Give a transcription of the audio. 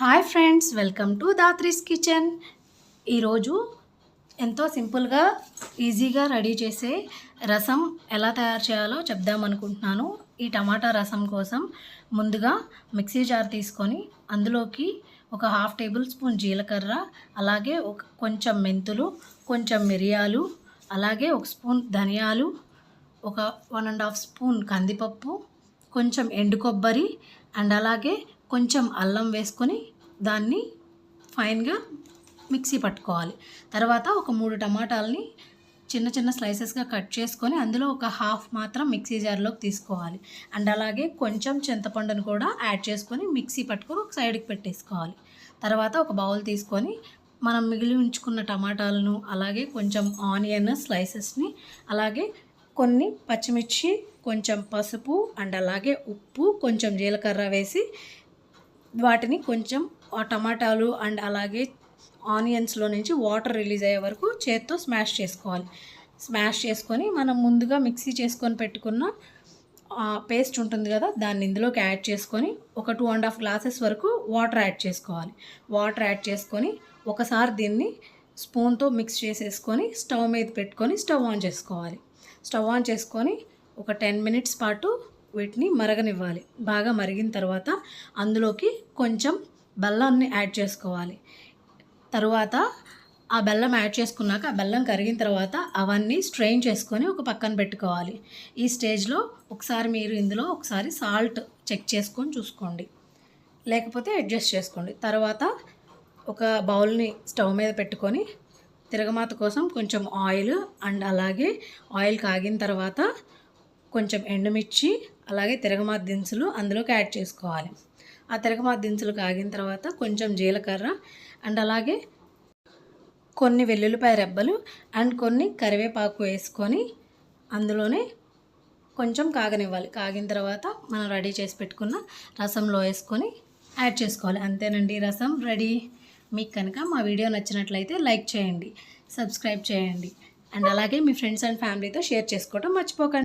Hi friends welcome to Dhatri's kitchen. ఈరోజు ఎంతో సింపుల్గా ఈజీగా రెడీ చేసే రసం ఎలా తయారు చేయాలో చెప్దాం అనుకుంటున్నాను. ఈ టమాటా రసం కోసం ముందుగా మిక్సీ జార్ తీసుకొని అందులోకి ఒక హాఫ్ టేబుల్ స్పూన్ జీలకర్ర అలాగే ఒక కొంచెం మెంతులు కొంచెం మిరియాలు అలాగే ఒక స్పూన్ ధనియాలు ఒక వన్ అండ్ హాఫ్ స్పూన్ కందిపప్పు కొంచెం ఎండు కొబ్బరి అండ్ అలాగే కొంచెం అల్లం వేసుకొని దాన్ని ఫైన్గా మిక్సీ పట్టుకోవాలి. తర్వాత ఒక మూడు టమాటాలని చిన్న చిన్న స్లైసెస్గా కట్ చేసుకొని అందులో ఒక హాఫ్ మాత్రం మిక్సీ జార్లోకి తీసుకోవాలి. అండ్ అలాగే కొంచెం చింతపండును కూడా యాడ్ చేసుకొని మిక్సీ పట్టుకొని ఒక సైడ్కి పెట్టేసుకోవాలి. తర్వాత ఒక బౌల్ తీసుకొని మనం మిగిలి ఉంచుకున్న టమాటాలను అలాగే కొంచెం ఆనియన్ స్లైసెస్ని అలాగే కొన్ని పచ్చిమిర్చి కొంచెం పసుపు అండ్ అలాగే ఉప్పు కొంచెం జీలకర్ర వేసి వాటిని కొంచెం టమాటాలు అండ్ అలాగే ఆనియన్స్లో నుంచి వాటర్ రిలీజ్ అయ్యే వరకు చేత్తో స్మాష్ చేసుకోవాలి. స్మాష్ చేసుకొని మనం ముందుగా మిక్సీ చేసుకొని పెట్టుకున్న పేస్ట్ ఉంటుంది కదా దాన్ని ఇందులోకి యాడ్ చేసుకొని ఒక టూ అండ్ హాఫ్ గ్లాసెస్ వరకు వాటర్ యాడ్ చేసుకోవాలి. వాటర్ యాడ్ చేసుకొని ఒకసారి దీన్ని స్పూన్తో మిక్స్ చేసేసుకొని స్టవ్ మీద పెట్టుకొని స్టవ్ ఆన్ చేసుకోవాలి. స్టవ్ ఆన్ చేసుకొని ఒక టెన్ మినిట్స్ పాటు వీటిని మరగనివ్వాలి. బాగా మరిగిన తర్వాత అందులోకి కొంచెం బెల్లాన్ని యాడ్ చేసుకోవాలి. తరువాత ఆ బెల్లం యాడ్ చేసుకున్నాక ఆ బెల్లం కరిగిన తర్వాత అవన్నీ స్ట్రెయిన్ చేసుకొని ఒక పక్కన పెట్టుకోవాలి. ఈ స్టేజ్లో ఒకసారి మీరు ఇందులో ఒకసారి సాల్ట్ చెక్ చేసుకొని చూసుకోండి. లేకపోతే అడ్జస్ట్ చేసుకోండి. తర్వాత ఒక బౌల్ని స్టవ్ మీద పెట్టుకొని తిరగమాత కోసం కొంచెం ఆయిల్ అండ్ అలాగే ఆయిల్ కాగిన తర్వాత కొంచెం ఎండుమిర్చి అలాగే తిరగమాత దినుసులు అందులోకి యాడ్ చేసుకోవాలి. ఆ తిరగమాత దినుసులు కాగిన తర్వాత కొంచెం జీలకర్ర అండ్ అలాగే కొన్ని వెల్లుల్లిపాయ రెబ్బలు అండ్ కొన్ని కరివేపాకు వేసుకొని అందులోనే కొంచెం కాగనివ్వాలి. కాగిన తర్వాత మనం రెడీ చేసి పెట్టుకున్న రసంలో వేసుకొని యాడ్ చేసుకోవాలి. అంతేనండి రసం రెడీ. మీకు కనుక మా వీడియో నచ్చినట్లయితే లైక్ చేయండి సబ్స్క్రైబ్ చేయండి అండ్ అలాగే మీ ఫ్రెండ్స్ అండ్ ఫ్యామిలీతో షేర్ చేసుకోవడం మర్చిపోకండి.